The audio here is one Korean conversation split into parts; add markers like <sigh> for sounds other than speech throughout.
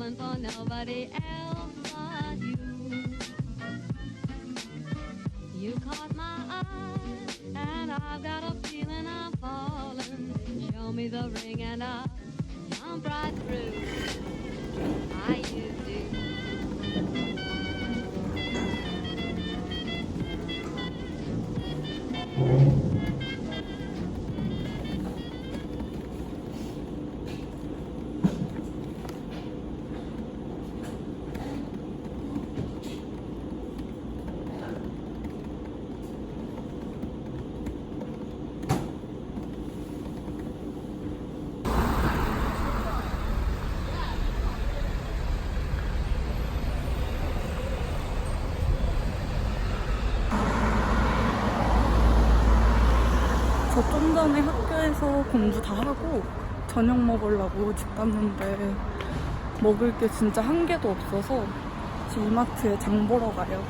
falling for nobody else but you. You caught my eye, and I've got a feeling I'm falling. Show me the ring, and I'll jump right through. I you do. 공부 다 하고 저녁 먹으려고 집 갔는데 먹을 게 진짜 한 개도 없어서 지금 이마트에 장 보러 가요.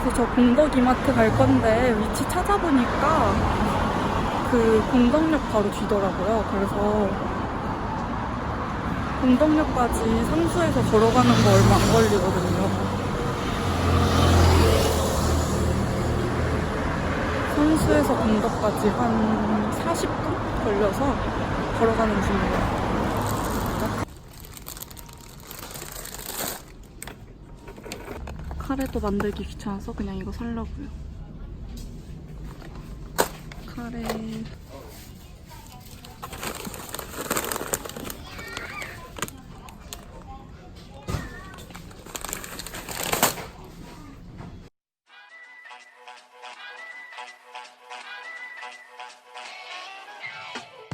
그래서 저 공덕 이마트 갈 건데 위치 찾아보니까 그 공덕역 바로 뒤더라고요. 그래서 공덕역까지 상수에서 걸어가는 거 얼마 안 걸리거든요. 선수에서 공덕까지 한 40분 걸려서 걸어가는 중이에요. 카레도 만들기 귀찮아서 그냥 이거 살라고요. 카레. Thank you.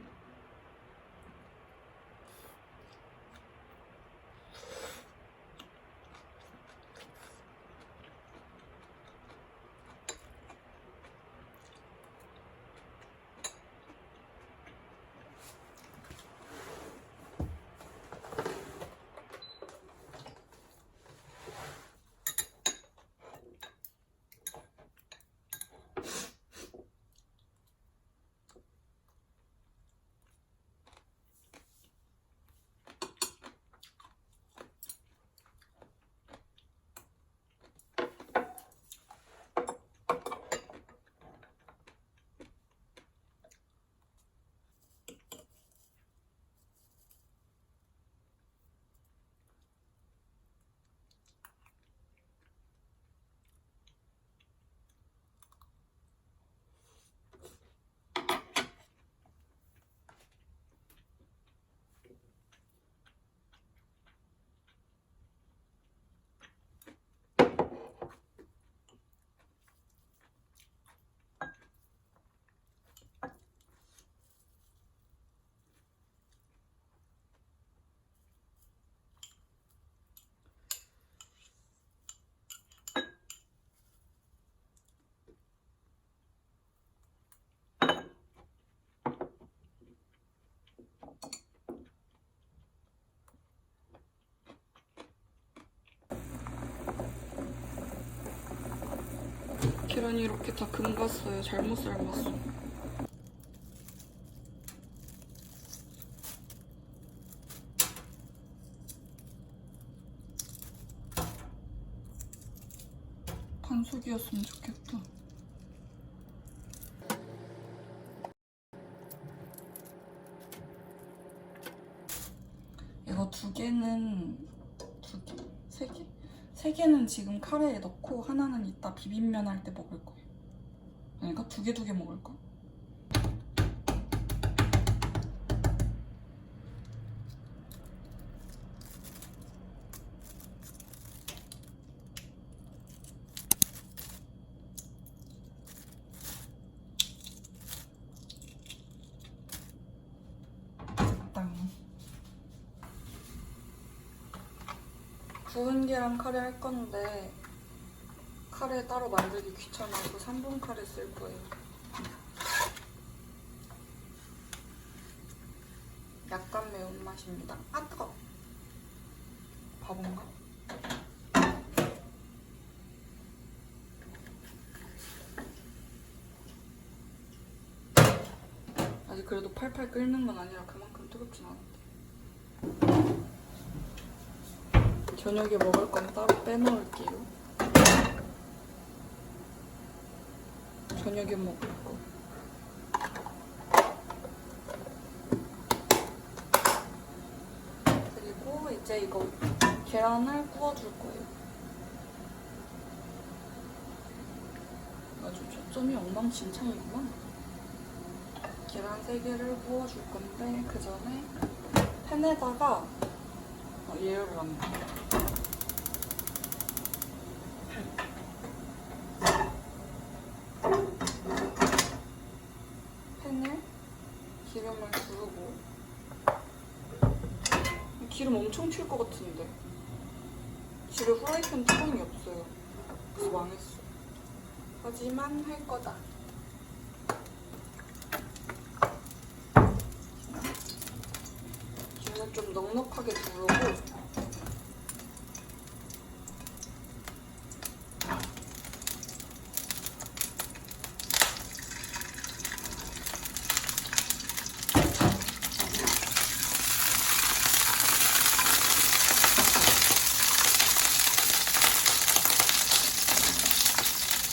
계란이 이렇게 다 금갔어요. 잘못 삶았어. 반숙이었으면 좋겠다. 세 개는 지금 카레에 넣고 하나는 이따 비빔면 할 때 먹을 거예요. 그러니까 두 개 두 개 먹을 거. 구운 계란 카레 할 건데 카레 따로 만들기 귀찮아서 3분 카레 쓸 거예요. 약간 매운맛입니다. 아 뜨거. 바본가? 아직 그래도 팔팔 끓는 건 아니라 그만큼 뜨겁진 않은데. 저녁에 먹을 건 따로 빼놓을게요. 저녁에 먹을 거. 그리고 이제 이거 계란을 구워줄 거예요. 아주 초점이 엉망진창이구만. 계란 3개를 구워줄 건데 그 전에 팬에다가 어, 예열을 합니다. 팬을 기름을 두르고. 기름 엄청 튈 것 같은데. 집에 후라이팬 뚜껑이 없어요. 그래서 망했어. 하지만 할 거다 기름을 좀 넉넉하게 두르고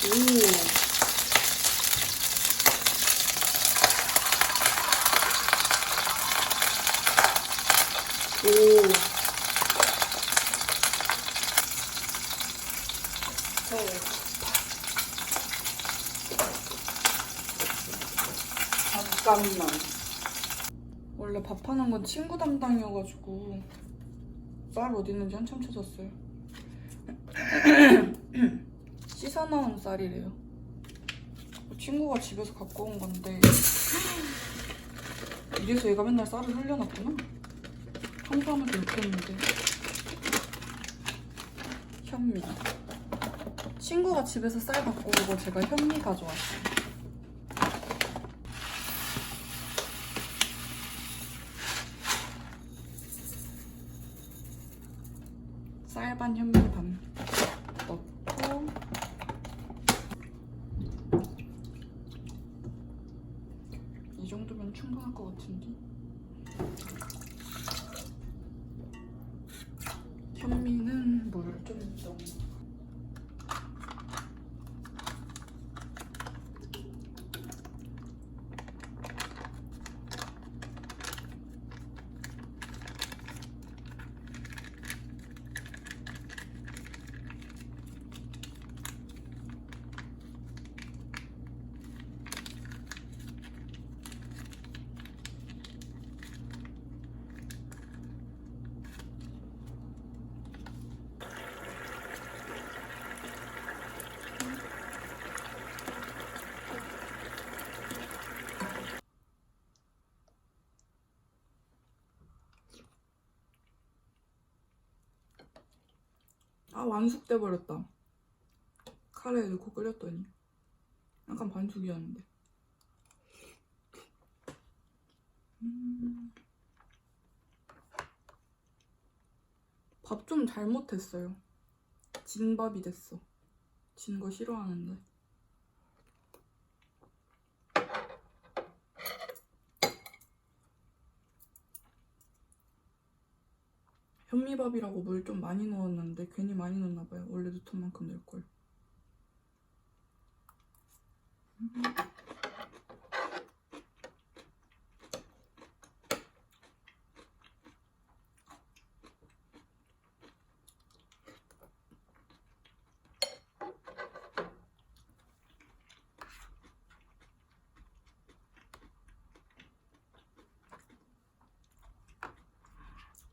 오. 오. 네. 잠깐만. 원래 밥하는 건 친구 담당이어가지고 쌀 어디 있는지 한참 찾았어요. <clears throat> 씻어 나온 쌀이래요. 친구가 집에서 갖고 온 건데 <clears throat> 이래서 얘가 맨날 쌀을 흘려놨구나. 평소 하면 이렇게 했는데 현미 친구가 집에서 쌀 갖고 오고 제가 현미 가져왔어요. 쌀반 현미 반 넣고 이 정도면 충분할 것 같은데 현미는 물을 좀 넣어 아 완숙돼 버렸다. 카레에 넣고 끓였더니 약간 반숙이었는데. 음. 밥 좀 잘못했어요. 진밥이 됐어. 진 거 싫어하는데. 현미밥이라고 물 좀 많이 넣었는데 괜히 많이 넣었나 봐요. 원래 넣던 만큼 넣을 걸.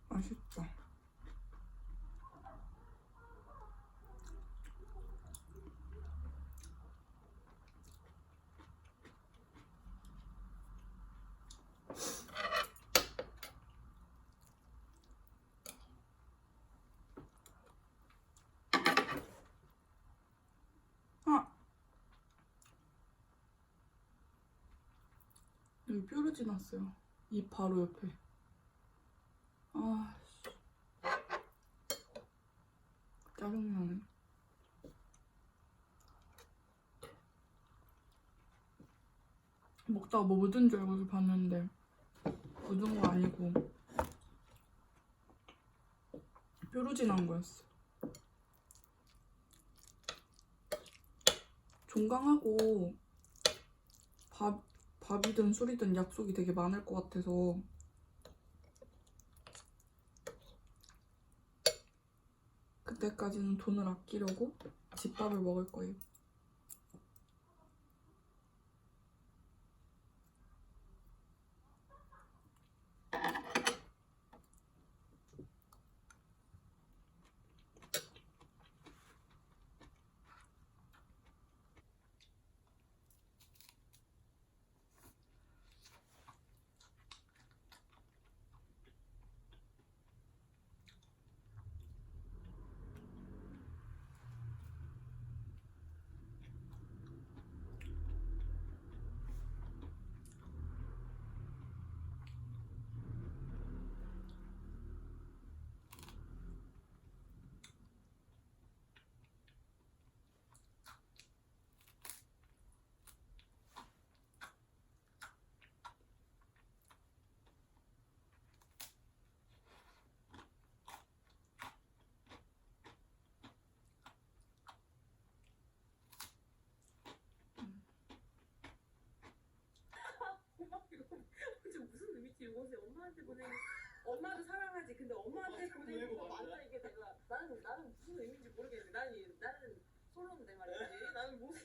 맛있다. 아! 여기 뾰루지 났어요. 입 바로 옆에. 아, 씨. 짜증나네. 먹다가 뭐 묻은 줄 알고 봤는데 묻은 거 아니고 뾰루지 난 거였어. 종강하고 밥, 밥이든 술이든 약속이 되게 많을 것 같아서 그때까지는 돈을 아끼려고 집밥을 먹을 거예요. 보내 엄마도 사랑하지. 근데 엄마한테 보내는 거 맞나 이게 내가 나는 나는 무슨 의미인지 모르겠는데 나는 나는 솔로인데 말이지. 나는 뭐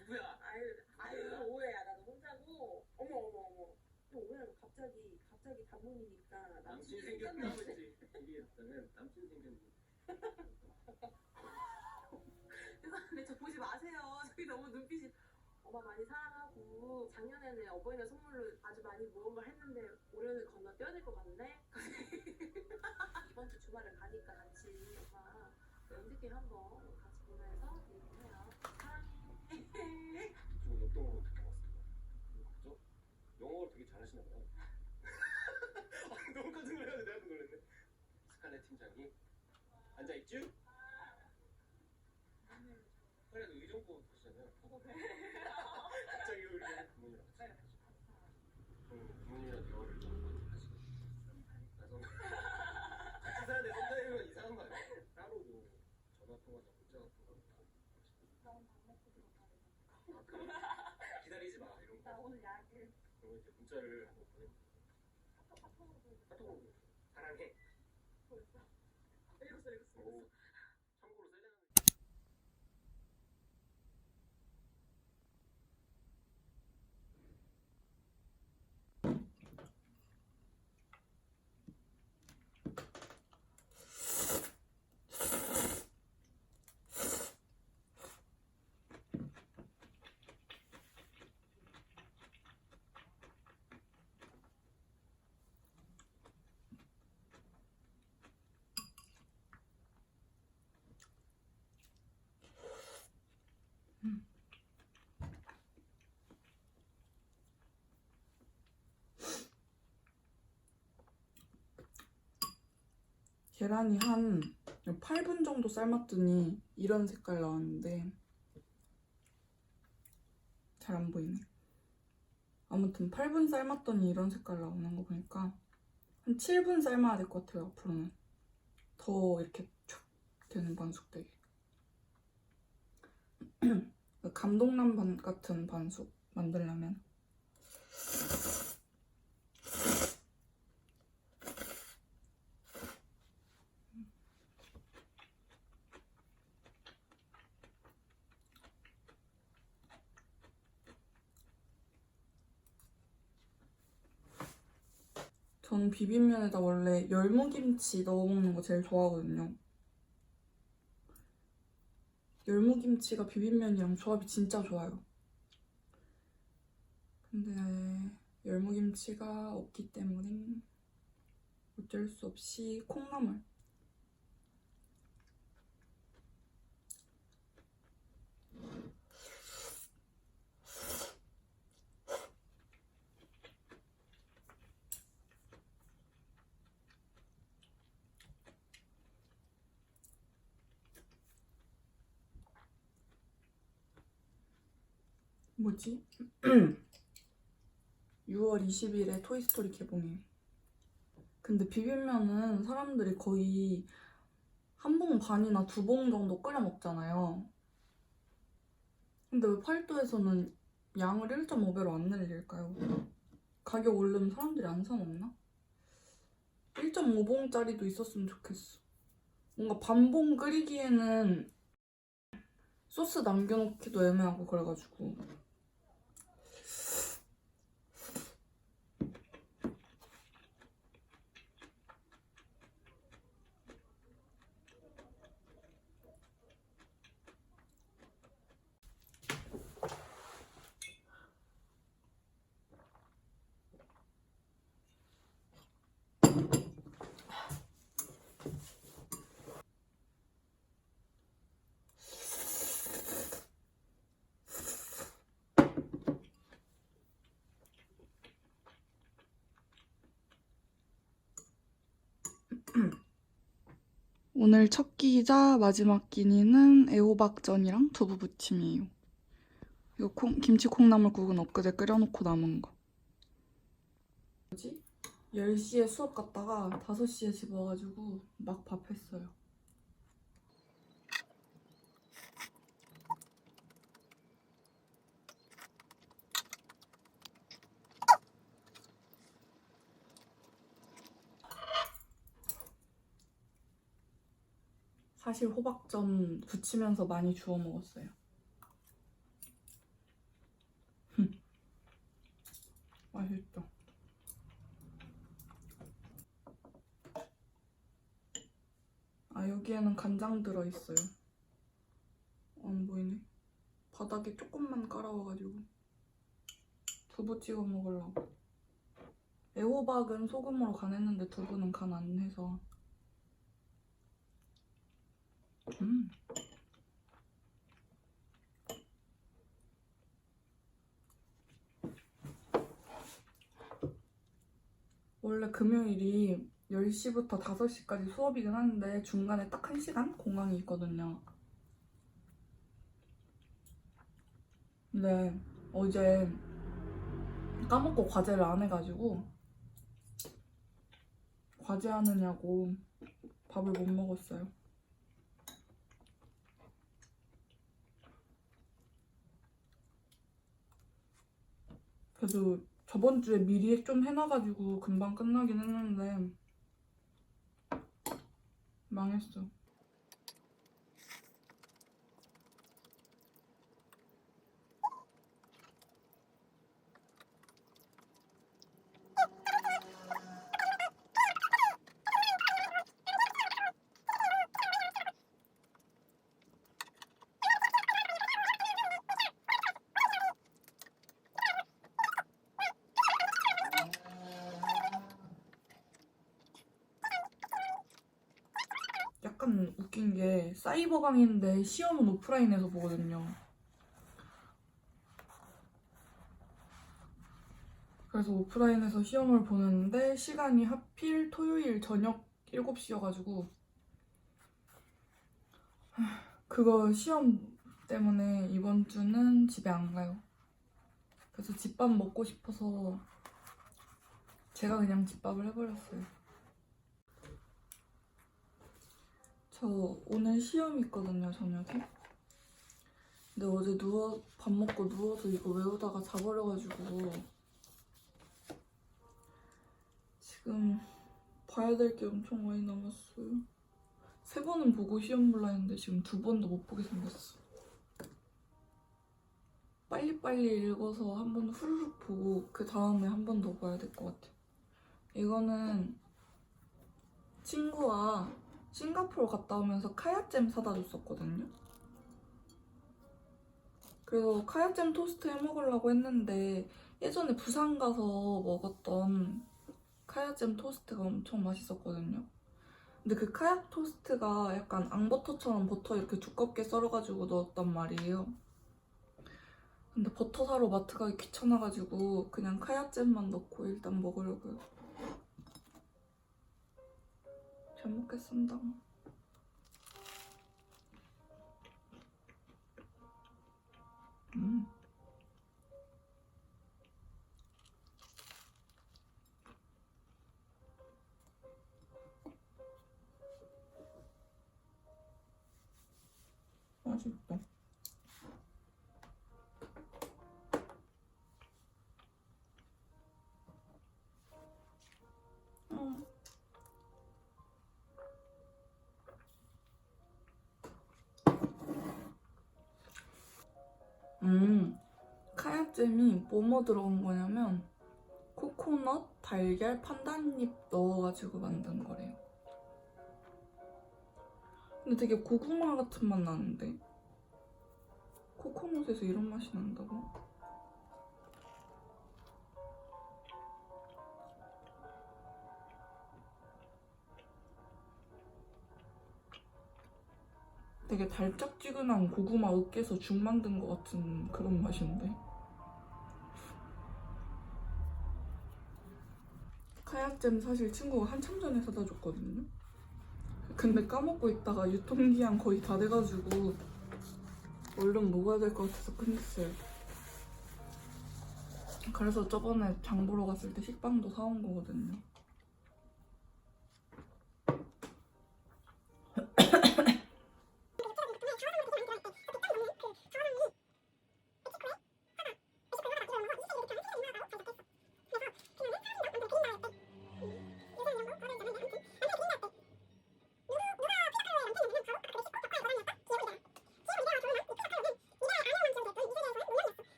누구야? 아유 아유 오해야. 나도 혼자고. 어머 어머 어머. 또 오해하고 갑자기 갑자기 단문이니까 남친 생겼나 보지. 일이 없다면 남친 생겼니? <laughs> 죄송한데 저 보지 마세요. 저기 너무 눈빛이 엄마 많이 사랑하고 작년에는 어버이날 선물로 아주 많이 모은 걸 했는데 올해는 건너뛰어야 될 것 같네 <laughs> 이번 주 주말에 가니까 같이 엄마 연습회 한번 같이 보면서 얘기해요 사랑해 저 역동으로 어떻게 왔을까? 그죠? 영어를 되게 잘하시나 봐요. <laughs> 아, 너무 깜짝 놀랐네. 내가 놀랐네. 스칼렛 팀장이 앉아 있죠? 그래도 의정부 보시잖아요. 갑자기 우리 부모님이랑 같이 하시고. 응, 부모님이랑 대화를 좀 하시고. 그래서 같이 사야 돼. 혼자 있으면 이상한 거 아니야? 따로 뭐 전화 통화나 문자 같은 거 아, 그래? 기다리지 마 이런 거. 오늘 야근 그러면 이제 문자를 한번 보내. 카톡으로 사랑해. 읽었어 읽었어 오. 참고로 셀레나. 계란이 한 8분 정도 삶았더니 이런 색깔 나왔는데 잘 안 보이네. 아무튼 8분 삶았더니 이런 색깔 나오는 거 보니까 한 7분 삶아야 될 것 같아요, 앞으로는. 더 이렇게 촥 되는 반숙되게. <clears throat> 감동란 반 같은 반숙 만들려면 저는 비빔면에다 원래 열무김치 넣어 먹는 거 제일 좋아하거든요. 열무김치가 비빔면이랑 조합이 진짜 좋아요. 근데 열무김치가 없기 때문에 어쩔 수 없이 콩나물. 뭐지? <clears throat> 6월 20일에 토이스토리 개봉해. 근데 비빔면은 사람들이 거의 한 봉 반이나 두 봉 정도 끓여 먹잖아요. 근데 왜 팔도에서는 양을 1.5배로 안 늘릴까요? 가격 오르면 사람들이 안 사 먹나? 1.5봉짜리도 있었으면 좋겠어. 뭔가 반봉 끓이기에는 소스 남겨놓기도 애매하고 그래가지고 오늘 첫 끼이자 마지막 끼니는 애호박전이랑 두부 부침이에요. 이거 콩, 김치 콩나물국은 엊그제 끓여놓고 남은 거. 뭐지? 10시에 수업 갔다가 5시에 집 와가지고 막 밥했어요. 사실 호박전 부치면서 많이 주워 먹었어요. 맛있다. 아, 여기에는 간장 들어있어요. 안 보이네. 바닥에 조금만 깔아와가지고. 두부 찍어 먹으려고. 애호박은 소금으로 간했는데 두부는 간 안 해서. 음. 원래 금요일이 10시부터 5시까지 수업이긴 하는데 중간에 딱 1시간 공강이 있거든요. 근데 어제 까먹고 과제를 안 해가지고 과제하느냐고 밥을 못 먹었어요. 그래도 저번 주에 미리 좀 해놔가지고 금방 끝나긴 했는데 망했어. 웃긴 게 사이버 강의인데 시험은 오프라인에서 보거든요. 그래서 오프라인에서 시험을 보는데 시간이 하필 토요일 저녁 7시여가지고 <sighs> 그거 시험 때문에 이번 주는 집에 안 가요. 그래서 집밥 먹고 싶어서 제가 그냥 집밥을 해버렸어요. 저 오늘 시험 있거든요, 저녁에. 근데 어제 누워, 밥 먹고 누워서 이거 외우다가 자버려가지고 지금 봐야 될 게 엄청 많이 남았어요. 세 번은 보고 시험 볼라 했는데 지금 두 번도 못 보게 생겼어. 빨리빨리 읽어서 한 번 후루룩 보고 그 다음에 한 번 더 봐야 될 것 같아. 이거는 친구가 싱가포르 갔다 오면서 카야잼 사다 줬었거든요. 그래서 카야잼 토스트 해 먹으려고 했는데 예전에 부산 가서 먹었던 카야잼 토스트가 엄청 맛있었거든요. 근데 그 카야 토스트가 약간 앙버터처럼 버터 이렇게 두껍게 썰어가지고 넣었단 말이에요. 근데 버터 사러 마트 가기 귀찮아가지고 그냥 카야잼만 넣고 일단 먹으려고요. 잘 먹겠습니다. 음. 카야잼이 뭐뭐 들어간 거냐면 코코넛, 달걀, 판단잎 넣어가지고 만든 거래요. 근데 되게 고구마 같은 맛 나는데 코코넛에서 이런 맛이 난다고? 되게 달짝지근한 고구마 으깨서 죽 만든 것 같은 그런 맛인데. 카야잼 사실 친구가 한참 전에 사다 줬거든요. 근데 까먹고 있다가 유통기한 거의 다 돼가지고 얼른 먹어야 될 것 같아서 끝냈어요. 그래서 저번에 장 보러 갔을 때 식빵도 사온 거거든요